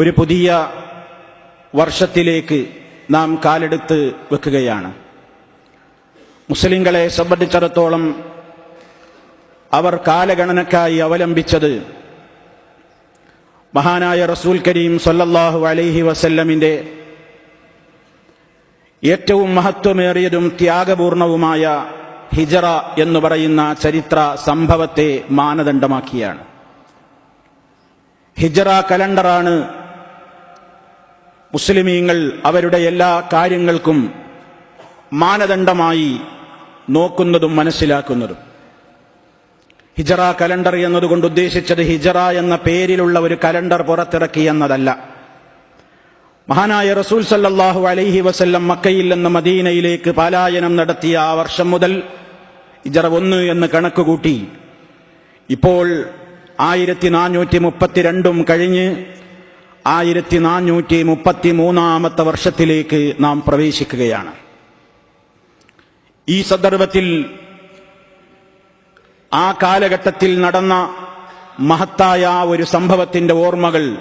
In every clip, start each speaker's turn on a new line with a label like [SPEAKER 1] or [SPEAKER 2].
[SPEAKER 1] ഒരു പുതിയ വർഷത്തിലേക്ക് നാം കാലെടുത്ത് വെക്കുകയാണ്. മുസ്ലിങ്ങളെ സംബന്ധിച്ചിടത്തോളം അവർ കാലഗണനക്കായി അവലംബിച്ചത് മഹാനായ റസൂൽ കരീം സൊല്ലാഹു അലൈഹി വസല്ലമിന്റെ ഏറ്റവും മഹത്വമേറിയതും ത്യാഗപൂർണവുമായ ഹിജറ എന്ന് പറയുന്ന ചരിത്ര സംഭവത്തെ മാനദണ്ഡമാക്കിയാണ്. ഹിജറ കലണ്ടറാണ് മുസ്ലിമീങ്ങൾ അവരുടെ എല്ലാ കാര്യങ്ങൾക്കും മാനദണ്ഡമായി നോക്കുന്നതും മനസ്സിലാക്കുന്നതും. ഹിജറ കലണ്ടർ എന്നതുകൊണ്ട് ഉദ്ദേശിച്ചത് ഹിജറ എന്ന പേരിലുള്ള ഒരു കലണ്ടർ പുറത്തിറക്കി എന്നതല്ല. മഹാനായ റസൂൽ സല്ലാഹു അലൈഹി വസല്ലം മക്കയിൽ നിന്ന് മദീനയിലേക്ക് പലായനം നടത്തിയ ആ വർഷം മുതൽ ഹിജറ ഒന്ന് എന്ന് കണക്കുകൂട്ടി ഇപ്പോൾ ആയിരത്തി നാനൂറ്റി മുപ്പത്തിരണ്ടും കഴിഞ്ഞ് ആയിരത്തി നാനൂറ്റി മുപ്പത്തി മൂന്നാമത്തെ വർഷത്തിലേക്ക് നാം പ്രവേശിക്കുകയാണ്. ഈ സന്ദർഭത്തിൽ ആ കാലഘട്ടത്തിൽ നടന്ന മഹത്തായ ഒരു സംഭവത്തിന്റെ ഓർമ്മകൾ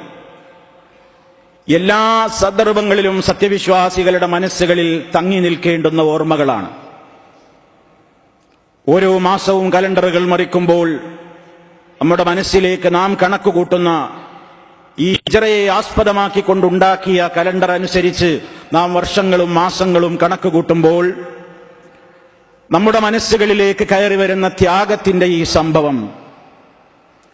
[SPEAKER 1] എല്ലാ സന്ദർഭങ്ങളിലും സത്യവിശ്വാസികളുടെ മനസ്സുകളിൽ തങ്ങി നിൽക്കേണ്ടുന്ന ഓർമ്മകളാണ്. ഓരോ മാസവും കലണ്ടറുകൾ മറിക്കുമ്പോൾ നമ്മുടെ മനസ്സിലേക്ക് നാം കണക്ക് കൂട്ടുന്ന ഈ ഹിജറയെ ആസ്പദമാക്കിക്കൊണ്ടുണ്ടാക്കിയ കലണ്ടർ അനുസരിച്ച് നാം വർഷങ്ങളും മാസങ്ങളും കണക്ക് കൂട്ടുമ്പോൾ നമ്മുടെ മനസ്സുകളിലേക്ക് കയറി വരുന്ന ത്യാഗത്തിന്റെ ഈ സംഭവം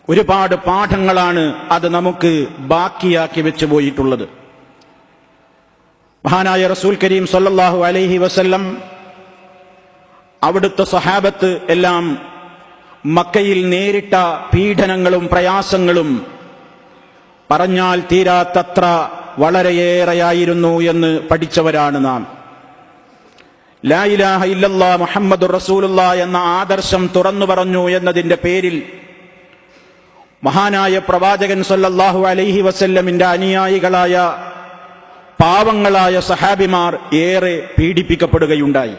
[SPEAKER 1] ഒരുപാട് പാഠങ്ങളാണ് അത് നമുക്ക് ബാക്കിയാക്കി വെച്ചു പോയിട്ടുള്ളത്. മഹാനായ റസൂൽ കരീം സല്ലാഹു അലൈഹി വസല്ലം അവിടുത്തെ സഹാബത്ത് എല്ലാം മക്കയിൽ നേരിട്ട പീഡനങ്ങളും പ്രയാസങ്ങളും പറഞ്ഞാൽ തീരാത്തത്ര വളരെയേറെയായിരുന്നു എന്ന് പഠിച്ചവരാണ് നാം. ലായിലാഹ ഇല്ലല്ലാ മുഹമ്മദ് റസൂലുള്ള എന്ന ആദർശം തുറന്നു പറഞ്ഞു എന്നതിന്റെ പേരിൽ മഹാനായ പ്രവാചകൻ സല്ലല്ലാഹു അലൈഹി വസല്ലമിന്റെ അനുയായികളായ പാവങ്ങളായ സഹാബിമാർ ഏറെ പീഡിപ്പിക്കപ്പെടുകയുണ്ടായി.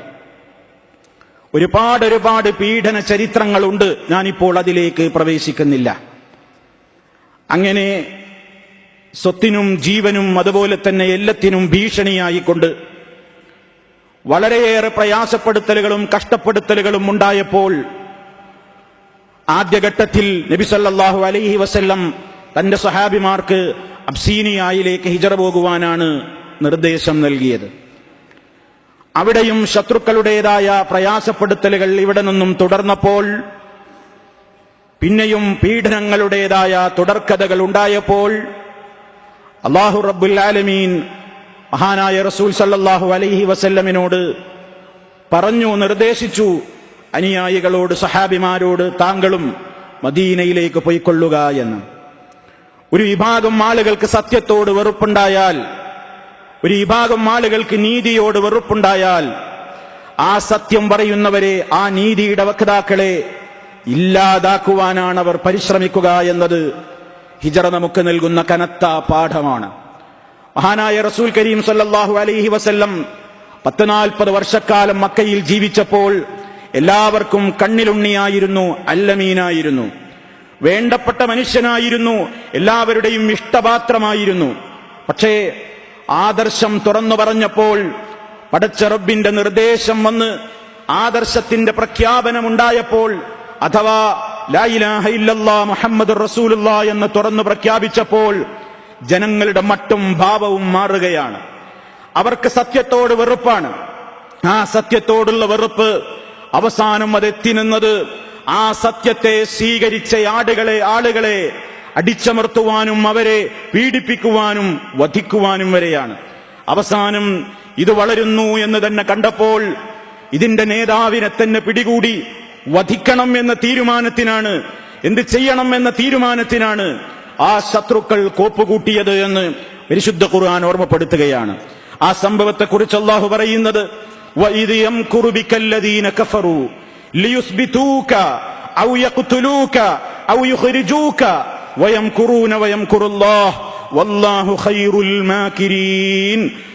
[SPEAKER 1] ഒരുപാട് ഒരുപാട് പീഡന ചരിത്രങ്ങളുണ്ട്. ഞാനിപ്പോൾ അതിലേക്ക് പ്രവേശിക്കുന്നില്ല. അങ്ങനെ സ്വത്തിനും ജീവനും അതുപോലെ തന്നെ എല്ലാത്തിനും ഭീഷണിയായിക്കൊണ്ട് വളരെയേറെ പ്രയാസപ്പെടുത്തലുകളും കഷ്ടപ്പെടുത്തലുകളും ഉണ്ടായപ്പോൾ ആദ്യഘട്ടത്തിൽ നബിസല്ലാഹു അലൈഹി വസല്ലം തന്റെ സഹാബിമാർക്ക് അബ്സീനിയായിലേക്ക് ഹിജറ പോകുവാനാണ് നിർദ്ദേശം നൽകിയത്. അവിടെയും ശത്രുക്കളുടേതായ പ്രയാസപ്പെടുത്തലുകൾ ഇവിടെ നിന്നും തുടർന്നപ്പോൾ പിന്നെയും പീഡനങ്ങളുടേതായ തുടർക്കഥകൾ ഉണ്ടായപ്പോൾ അള്ളാഹു റബ്ബുൽ ആലമീൻ മഹാനായ റസൂൽ സല്ലാഹു അലൈഹി വസല്ലമിനോട് പറഞ്ഞു നിർദ്ദേശിച്ചു. അനുയായികളോട് സഹാബിമാരോട് താങ്കളും മദീനയിലേക്ക് പോയിക്കൊള്ളുക എന്ന്. ഒരു വിഭാഗം ആളുകൾക്ക് സത്യത്തോട് വെറുപ്പുണ്ടായാൽ ഒരു വിഭാഗം ആളുകൾക്ക് നീതിയോട് വെറുപ്പുണ്ടായാൽ ആ സത്യം പറയുന്നവരെ ആ നീതിയുടെ വക്താക്കളെ ഇല്ലാതാക്കുവാനാണ് അവർ പരിശ്രമിക്കുക എന്നത് ഹിജറ നമുക്ക് നൽകുന്ന കനത്ത പാഠമാണ്. മഹാനായ റസൂൽ കരീം സല്ലാഹു അലൈഹി വസല്ലം പത്ത് നാൽപ്പത് വർഷക്കാലം മക്കയിൽ ജീവിച്ചപ്പോൾ എല്ലാവർക്കും കണ്ണിലുണ്ണിയായിരുന്നു അല്ലമീനായിരുന്നു. വേണ്ടപ്പെട്ട മനുഷ്യനായിരുന്നു എല്ലാവരുടെയും ഇഷ്ടപാത്രമായിരുന്നു. പക്ഷേ ആദർശം തുറന്നു പറഞ്ഞപ്പോൾ പടച്ചറബിന്റെ നിർദ്ദേശം വന്ന് ആദർശത്തിന്റെ പ്രഖ്യാപനമുണ്ടായപ്പോൾ അഥവാ മുഹമ്മദ് റസൂലുള്ള എന്ന് തുറന്നു പ്രഖ്യാപിച്ചപ്പോൾ ജനങ്ങളുടെ മട്ടും ഭാവവും മാറുകയാണ്. അവർക്ക് സത്യത്തോട് വെറുപ്പാണ്. ആ സത്യത്തോടുള്ള വെറുപ്പ് അവസാനം അത് എത്തി നിന്നത് ആ സത്യത്തെ സ്വീകരിച്ച ആടുകളെ ആളുകളെ അടിച്ചമർത്തുവാനും അവരെ പീഡിപ്പിക്കുവാനും വധിക്കുവാനും വരെയാണ്. അവസാനം ഇത് വളരുന്നു എന്ന് തന്നെ കണ്ടപ്പോൾ ഇതിന്റെ നേതാവിനെ തന്നെ പിടികൂടി വധിക്കണം എന്ന തീരുമാനത്തിനാണ്. എന്ത് ചെയ്യണം എന്ന തീരുമാനത്തിനാണ് ആ ശത്രുക്കൾ കോപ്പുകൂട്ടിയത് എന്ന് പരിശുദ്ധ ഖുർആൻ ഓർമ്മപ്പെടുത്തുകയാണ്. ആ സംഭവത്തെക്കുറിച്ച് അള്ളാഹു പറയുന്നത്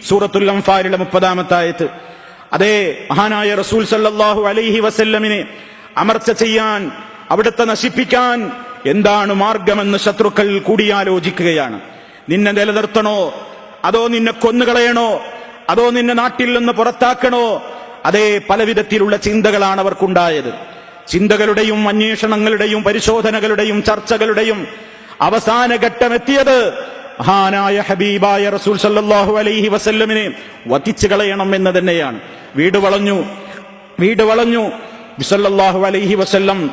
[SPEAKER 1] സൂറത്തുൽ മുപ്പതാമത്തായത് അതേ മഹാനായ റസൂൽ സല്ലാഹു അലൈഹി വസല്ലമിനെ അമർച്ച ചെയ്യാൻ അവിടുത്തെ നശിപ്പിക്കാൻ എന്താണ് മാർഗമെന്ന് ശത്രുക്കൾ കൂടിയാലോചിക്കുകയാണ്. നിന്നെ നിലനിർത്തണോ? അതോ നിന്നെ കൊന്നുകളയണോ? അതോ നിന്നെ നാട്ടിൽ നിന്ന് പുറത്താക്കണോ? അതേ പല വിധത്തിലുള്ള ചിന്തകളാണ് അവർക്കുണ്ടായത്. ചിന്തകളുടെയും അന്വേഷണങ്ങളുടെയും പരിശോധനകളുടെയും ചർച്ചകളുടെയും അവസാന ഘട്ടമെത്തിയത് മഹാനായ ഹബീബായ റസൂൽ സല്ലാഹു അലൈഹി വസല്ലമിനെ വധിച്ചു കളയണം എന്ന് തന്നെയാണ്. വീട് വളഞ്ഞു. വീട് വളഞ്ഞു. വിസല്ലാഹു അലൈഹി വസല്ലം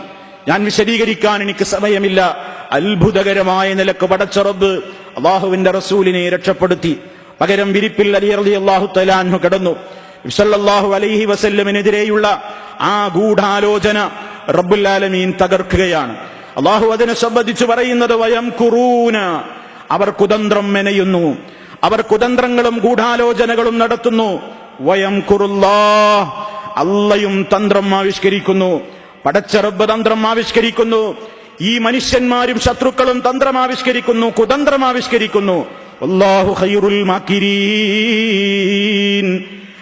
[SPEAKER 1] ഞാൻ വിശദീകരിക്കാൻ എനിക്ക് സമയമില്ല. അത്ഭുതകരമായ നിലയ്ക്ക് പടച്ചറബ് അള്ളാഹുവിന്റെ റസൂലിനെ രക്ഷപ്പെടുത്തി. പകരം വിരിപ്പിൽ അലി അലി അള്ളാഹു തലാൻഹു കിടന്നു. വിസല്ലാഹു അലൈഹി വസല്ലമിനെതിരെയുള്ള ആ ഗൂഢാലോചന റബ്ബുല്ലാലമീൻ തകർക്കുകയാണ്. അള്ളാഹു അതിനെ സംബന്ധിച്ച് പറയുന്നത് വയം കുറൂന അവർ കുതന്ത്രം മെനയുന്നു. അവർ കുതന്ത്രങ്ങളും ഗൂഢാലോചനകളും നടത്തുന്നു. വയം കുറുല്ലാ അള്ളയും തന്ത്രം ആവിഷ്കരിക്കുന്നു. പടച്ച റബ്ബ് തന്ത്രം ആവിഷ്കരിക്കുന്നു. ഈ മനുഷ്യന്മാരും ശത്രുക്കളും തന്ത്രം ആവിഷ്കരിക്കുന്നു കുതന്ത്രം ആവിഷ്കരിക്കുന്നു. അള്ളാഹു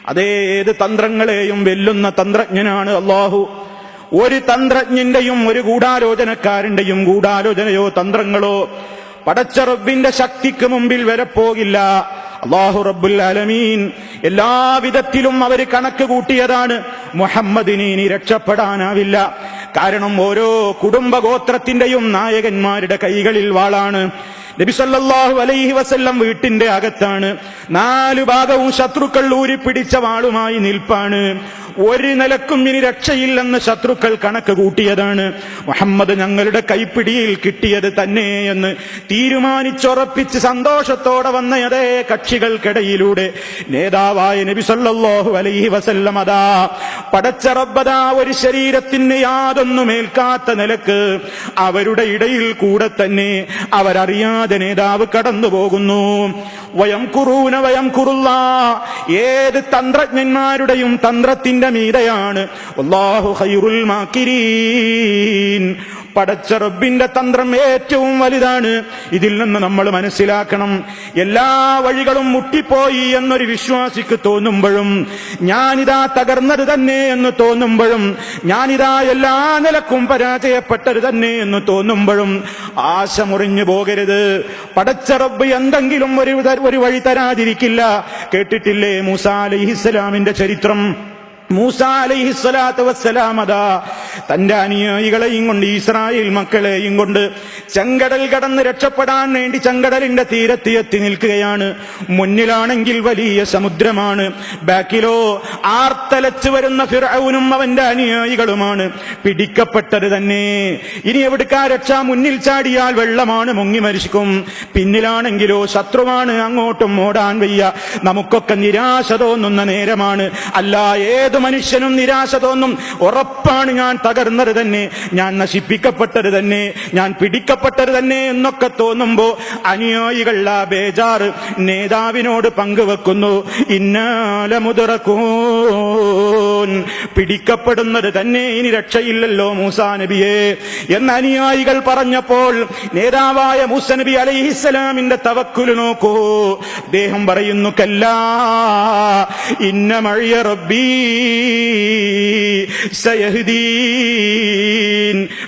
[SPEAKER 1] അതേത് തന്ത്രങ്ങളെയും വെല്ലുന്ന തന്ത്രജ്ഞനാണ് അള്ളാഹു ഒരു തന്ത്രജ്ഞന്റെയും ഒരു ഗൂഢാലോചനക്കാരന്റെയും ഗൂഢാലോചനയോ തന്ത്രങ്ങളോ പടച്ച റബ്ബിന്റെ ശക്തിക്ക് മുമ്പിൽ വരെ പോകില്ല. അള്ളാഹു റബ്ബുൽ അലമീൻ എല്ലാവിധത്തിലും അവർ കണക്ക് കൂട്ടിയതാണ്. മുഹമ്മദിന് ഇനി രക്ഷപ്പെടാനാവില്ല. കാരണം ഓരോ കുടുംബഗോത്രത്തിന്റെയും നായകന്മാരുടെ കൈകളിൽ വാളാണ്. നബിസല്ലാഹു അലൈഹി വസല്ലം വീട്ടിന്റെ അകത്താണ്. നാലു ഭാഗവും ശത്രുക്കൾ ഊരിപ്പിടിച്ച വാളുമായി നിൽപ്പാണ്. ഒരു നിലക്കും ഇനി രക്ഷയില്ലെന്ന് ശത്രുക്കൾ കണക്ക് കൂട്ടിയതാണ്. മുഹമ്മദ് ഞങ്ങളുടെ കൈപ്പിടിയിൽ കിട്ടിയത് തന്നെ എന്ന് തീരുമാനിച്ചുറപ്പിച്ച് സന്തോഷത്തോടെ വന്ന അതേ കക്ഷികൾക്കിടയിലൂടെ നേതാവായ നബി സല്ലല്ലാഹു അലൈഹി വസല്ലം അതാ പടച്ചറബദാ ഒരു ശരീരത്തിന് യാതൊന്നും ഏൽക്കാത്ത നിലയ്ക്ക് അവരുടെ ഇടയിൽ കൂടെ തന്നെ അവരറിയാതെ നേതാവ് കടന്നു പോകുന്നു വയം കുറൂന വയം കുറുള്ള ഏത് തന്ത്രജ്ഞന്മാരുടെയും തന്ത്രത്തിന്റെ മീതയാണ് അല്ലാഹു ഖൈറുൽ മാക്കിരീൻ. പടച്ച റബ്ബിന്റെ തന്ത്രം ഏറ്റവും വലുതാണ്. ഇതിൽ നിന്ന് നമ്മൾ മനസ്സിലാക്കണം. എല്ലാ വഴികളും മുട്ടിപ്പോയി എന്നൊരു വിശ്വാസിക്ക് തോന്നുമ്പോഴും ഞാനിതാ തകർന്നത് തന്നെ എന്ന് തോന്നുമ്പോഴും ഞാനിതാ എല്ലാ നിലക്കും പരാജയപ്പെട്ടത് തന്നെ എന്ന് തോന്നുമ്പോഴും ആശ മുറിഞ്ഞു പോകരുത്. പടച്ച റബ്ബ് എന്തെങ്കിലും ഒരു ഒരു വഴി തരാതിരിക്കില്ല. കേട്ടിട്ടില്ലേ മൂസ അലൈഹിസ്സലാമിന്റെ ചരിത്രം? മൂസ അലൈഹിസ്സലാത്തു വസ്സലാം അതാ തന്റെ അനുയായികളെയും കൊണ്ട് ഇസ്രായേൽ മക്കളെയും കൊണ്ട് ചെങ്കടൽ കടന്ന് രക്ഷപ്പെടാൻ വേണ്ടി ചെങ്കടലിന്റെ തീരത്ത് എത്തി നിൽക്കുകയാണ്. മുന്നിലാണെങ്കിൽ വലിയ സമുദ്രമാണ്. ബാക്കിലോ ആർത്തലച്ച് വരുന്ന ഫിറൌനും അവന്റെ അനുയായികളുമാണ്. പിടിക്കപ്പെട്ടത് തന്നെ. ഇനി എവിടുക്കാ രക്ഷ? മുന്നിൽ ചാടിയാൽ വെള്ളമാണ് മുങ്ങി മരിക്കും. പിന്നിലാണെങ്കിലോ ശത്രുവാണ്. അങ്ങോട്ടും ഓടാൻ വയ്യ. നമുക്കൊക്കെ നിരാശ തോന്നുന്ന നേരമാണ്. അല്ല ഏത് മനുഷ്യനും നിരാശ തോന്നും. ഉറപ്പാണ് ഞാൻ തകർന്നത് തന്നെ. ഞാൻ നശിപ്പിക്കപ്പെട്ടത് തന്നെ. ഞാൻ പിടിക്കപ്പെട്ടത് തന്നെ എന്നൊക്കെ തോന്നുമ്പോ അനുയായികൾ ആ ബേജാറ് നേതാവിനോട് പങ്കുവെക്കുന്നു. ഇന്നാല മുതറക്കൂൻ പിടിക്കപ്പെടുന്നത് തന്നെ ഇനി രക്ഷയില്ലല്ലോ മൂസാ നബിയെ. എന്ന് അനുയായികൾ പറഞ്ഞപ്പോൾ നേതാവായ മൂസ നബി അലൈഹിസ്സലാമിന്റെ തവക്കുൽ നോക്കൂ. അദ്ദേഹം പറയുന്നു കല്ലാ ഇന്ന മഴിയ റബ്ബീ.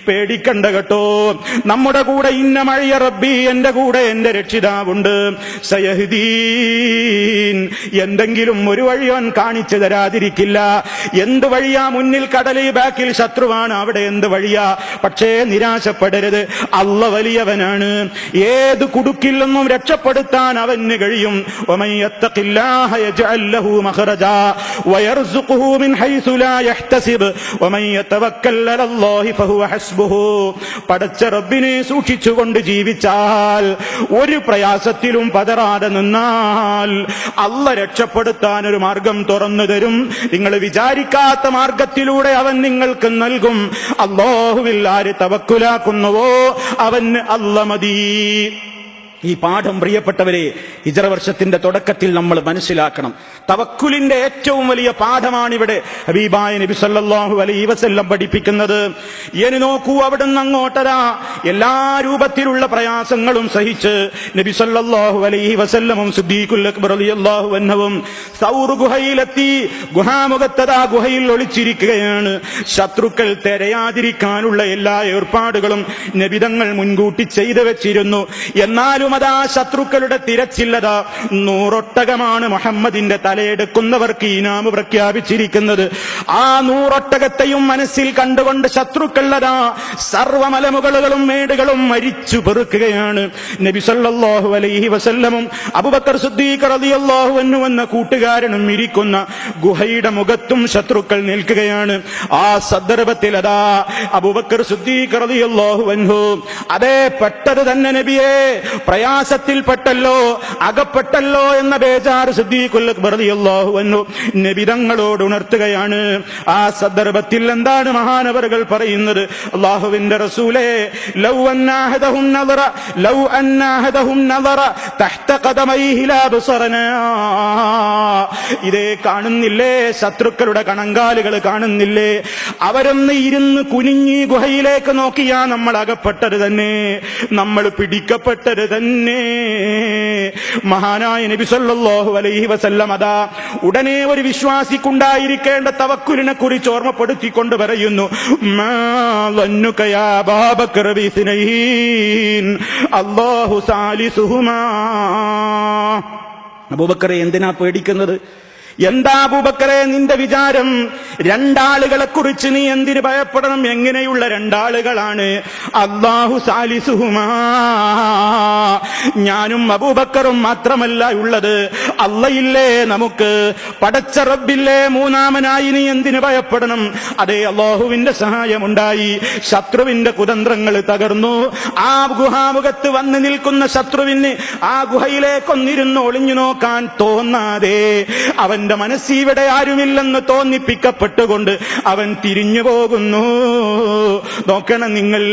[SPEAKER 1] പേടിക്കണ്ട കേട്ടോ. നമ്മുടെ കൂടെ ഇന്ന മഴയ റബ്ബി എന്റെ കൂടെ എന്റെ രക്ഷിതാവുണ്ട്. സയഹുദീൻ എന്തെങ്കിലും ഒരു വഴി അവൻ കാണിച്ചു തരാതിരിക്കില്ല. എന്ത് വഴിയാ മുന്നിൽ കടലി ബാക്കിൽ ശത്രുവാണ് അവിടെ എന്ത് വഴിയാ? പക്ഷേ നിരാശപ്പെടരുത്. അള്ള വലിയവനാണ്. ഏത് കുടുക്കിൽ നിന്നും രക്ഷപ്പെടുത്താൻ അവന് കഴിയും. ഒമയ്യത്തക്കില്ലാഹ യജഅല്ലഹു മിൻ من حيث لا يحتسب ومن يتوكل على الله فهو حسبه പടച്ച റബ്ബിനെ സൂക്ഷിച്ചുകൊണ്ട് ജീവിച്ചാൽ ഒരു പ്രയാസത്തിലും പതറാതെ നിന്നാൽ അല്ല രക്ഷപ്പെടുത്താൻ ഒരു മാർഗം തുറന്നു തരും നിങ്ങൾ വിചാരിക്കാത്ത മാർഗത്തിലൂടെ അവൻ നിങ്ങൾക്ക് നൽകും അള്ളാഹുവിൽ ആര് തവക്കുലാക്കുന്നുവോ അവന് അല്ല മതി ഈ പാഠം പ്രിയപ്പെട്ടവരെ ഇതര വർഷത്തിന്റെ തുടക്കത്തിൽ നമ്മൾ മനസ്സിലാക്കണം. തവക്കുലിന്റെ ഏറ്റവും വലിയ പാഠമാണിവിടെ ഹബീബായ നബി സല്ലാഹു അലൈഹി വസല്ലം പഠിപ്പിക്കുന്നത്. എനി നോക്കൂ അവിടുന്ന് അങ്ങോട്ടരാ എല്ലാ രൂപത്തിലുള്ള പ്രയാസങ്ങളും സഹിച്ച് നബി സല്ലാഹു അലൈഹി വസല്ലമും സിദ്ദീഖുൽ അക്ബർ അൻഹുവും സൗർ ഗുഹയിലെത്തി. ഗുഹാമുഖത്തതാ ഗുഹയിൽ ഒളിച്ചിരിക്കുകയാണ്. ശത്രുക്കൾ തെരയാതിരിക്കാനുള്ള എല്ലാ ഏർപ്പാടുകളും നബിതങ്ങൾ മുൻകൂട്ടി ചെയ്തു വെച്ചിരുന്നു. എന്നാലും അതാ ശത്രുക്കളുടെ തിരച്ചില്ലത നൂറൊട്ടകമാണ് മുഹമ്മദിന്റെ തലയെടുക്കുന്നവർക്ക് ഇനാമ് പ്രഖ്യാപിച്ചിരിക്കുന്നത്. ആ നൂറൊട്ടകത്തെയും മനസ്സിൽ കണ്ടുകൊണ്ട് ശത്രുക്കളതാ സർവമലമുകളുകളും മേടുകളും മരിച്ചു പെറുക്കുകയാണ്. നബിസല്ലാഹു അലൈഹി വസല്ലമും അബുബക്കർ സിദ്ദീഖ് റളിയല്ലാഹു അൻഹു എന്ന കൂട്ടുകാരനും ഇരിക്കുന്ന ഗുഹയുടെ മുഖത്തും ശത്രുക്കൾ നിൽക്കുകയാണ്. ആ സന്ദർഭത്തിൽ അതാ അബുബക്കർ സിദ്ദീഖ് റളിയല്ലാഹു അൻഹു അതേ പെട്ടത് തന്നെ നബിയെ പ്രയാസത്തിൽപ്പെട്ടല്ലോ അകപ്പെട്ടല്ലോ എന്ന ബേജാറ് സിദ്ദീഖുൽ അക്ബർ എന്നു അൻഹു നബി തങ്ങളോട് ഉണർത്തുകയാണ്. ആ സന്ദർഭത്തിൽ എന്താണ് മഹാനവറുകൾ പറയുന്നത്? അള്ളാഹുവിന്റെ റസൂലേ ലൗ അന്നാഹദഹും ലൗ അന്നാഹദഹും തഹ്ത ഖദമൈഹി ലാ ബസറനാ. ഇതേ കാണുന്നില്ലേ ശത്രുക്കളുടെ കണങ്കാലുകൾ കാണുന്നില്ലേ? അവരൊന്ന് ഇരുന്ന് കുനിഞ്ഞി ഗുഹയിലേക്ക് നോക്കിയാ നമ്മൾ അകപ്പെട്ടത് തന്നെ. നമ്മൾ പിടിക്കപ്പെട്ടത് തന്നെ. തന്നെ. മഹാനായ നബി സല്ലല്ലാഹു അലൈഹി വസല്ലം അതാ ഉടനെ ഒരു വിശ്വാസിക്കുണ്ടായിരിക്കേണ്ട തവക്കുലിനെ കുറിച്ച് ഓർമ്മപ്പെടുത്തിക്കൊണ്ട് പറയുന്നു അള്ളാഹു സാലിസുഹുമാ. അബൂബക്കറെ എന്തിനാ പേടിക്കുന്നത്? എന്താ അബൂബക്കറെ നിന്റെ വിചാരം? രണ്ടാളുകളെ കുറിച്ച് നീ എന്തിന് ഭയപ്പെടണം? എങ്ങനെയുള്ള രണ്ടാളുകളാണ്? അള്ളാഹു സാലിസുഹുമാ. ഞാനും അബൂബക്കറും മാത്രമല്ല ഉള്ളത്. അള്ളയില്ലേ നമുക്ക്? പടച്ച റബ്ബില്ലേ മൂന്നാമനായി നീ എന്തിന് ഭയപ്പെടണം? അതേ അള്ളാഹുവിന്റെ സഹായമുണ്ടായി. ശത്രുവിന്റെ കുതന്ത്രങ്ങൾ തകർന്നു. ആ ഗുഹാമുഖത്ത് വന്ന് നിൽക്കുന്ന ശത്രുവിന് ആ ഗുഹയിലേക്കൊന്നിരുന്ന് ഒളിഞ്ഞു നോക്കാൻ തോന്നാതെ അവന്റെ മനസ്സിവിടെ ആരുമില്ലെന്ന് തോന്നിപ്പിക്കപ്പെട്ടുകൊണ്ട് അവൻ തിരിഞ്ഞു പോകുന്നു നോക്കണം നിങ്ങൾ